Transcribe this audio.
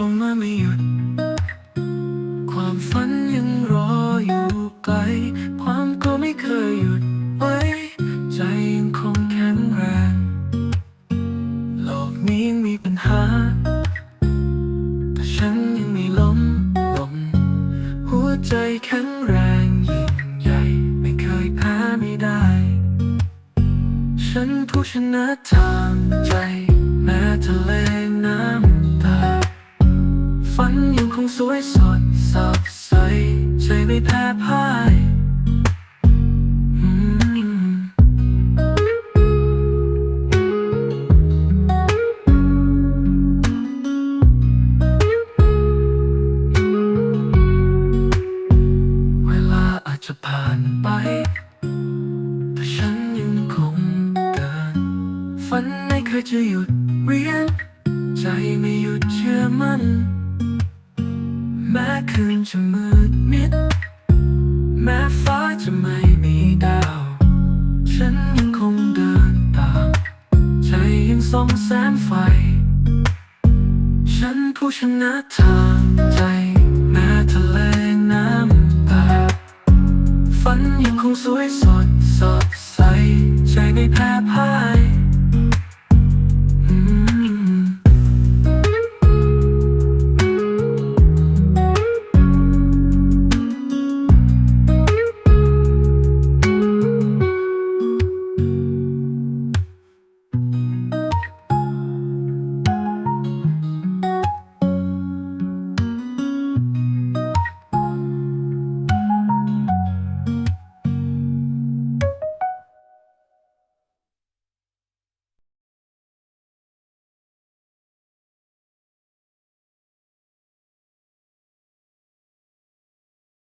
ลงมาไม่หยุด ความฝันยังรออยู่ไกล ความกลัวไม่เคยหยุดไว้ ใจยังคงแข็งแรง โลกนี้มีปัญหา แต่ฉันยังไม่ล้มลงหัวใจแข็งแรงยิ่งใหญ่ ไม่เคยแพ้ไม่ได้ ฉันผู้ชนะทางใจแม้ทะเล สวยสดสดใสใจไม่แพ้พ่ายอืมเวลาอาจจะผ่านไปแต่ฉันยังคงเดินฝันไม่เคยจะหยุดเรียน ใจไม่หยุดเชื่อมั่น แม้คืนจะมืดมิด แม้ฟ้าจะไม่มีดาว ฉันยังคงเดินตามใจยังส่องแสงไฟ ฉันผู้ชนะทางใจ แม้ทะเลน้ำตาฝันยังคงสวยสดสดใส ใจไม่แพ้พ่า